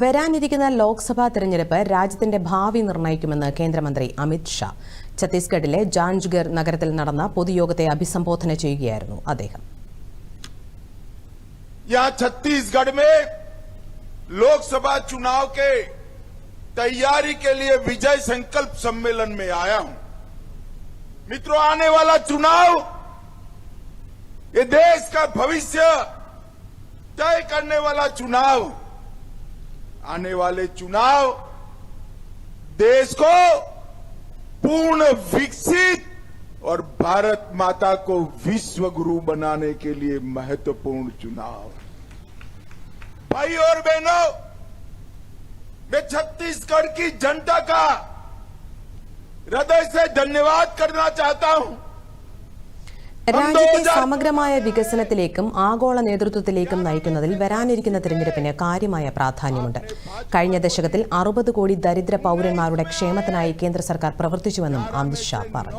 ವರಣಿರಿದින ಲೋಗ್ಸಭಾ ತೆರೆನರಪ ರಾಜ್ಯದ ಭವಿ ನಿರ್ಣಯಿಸುಮನೆ ಕೇಂದ್ರಮಂತ್ರಿ ಅಮಿತ್ ಶಾ ಛತ್ತೀಸ್‌ಗಢಳೇ ಜಾಂಜ್ಗರ್ ನಗರದಲ್ಲಿ ನಡೆದ ಪೊದು ಯೋಗತೆ ಅಭಿಸಮೋಧನೆ చేయೆಯಾರನು ಅದೇಕಾ ಯಾ ಛತ್ತೀಸ್‌ಗಢ ಮೇ ಲೋಗ್ಸಭಾ ಚುನಾవ్ ಕೆ ತಯಾರಿ ಕೆ ಲಿಯೇ ವಿಜಯ್ ಸಂಕಲ್ಪ ಸಂमेलन ಮೇ ಆಯಾ ಹೂ ಮಿತ್ರೋ ಆನೆ ವಾಲಾ ಚುನಾవ్ ಈ ದೇಶ ಕಾ ಭವಿಷ್ಯ तय ಕರ್ನೆ ವಾಲಾ ಚುನಾవ్ आने वाले चुनाव देश को पूर्ण विकसित और भारत माता को विश्व गुरु बनाने के लिए महत्वपूर्ण चुनाव भाई और बहनों मैं छत्तीसगढ़ की जनता का हृदय से धन्यवाद करना चाहता हूं രാജ്യത്തെ സമഗ്രമായ വികസനത്തിലേക്കും ആഗോള നേതൃത്വത്തിലേക്കും നയിക്കുന്നതിൽ വരാനിരിക്കുന്ന തിരഞ്ഞെടുപ്പിന് കാര്യമായ പ്രാധാന്യമുണ്ട് കഴിഞ്ഞ ദശകത്തിൽ അറുപത് കോടി ദരിദ്ര പൗരന്മാരുടെ ക്ഷേമത്തിനായി കേന്ദ്ര സർക്കാർ പ്രവർത്തിച്ചുവെന്നും അമിത്ഷാ ഷാ പറഞ്ഞു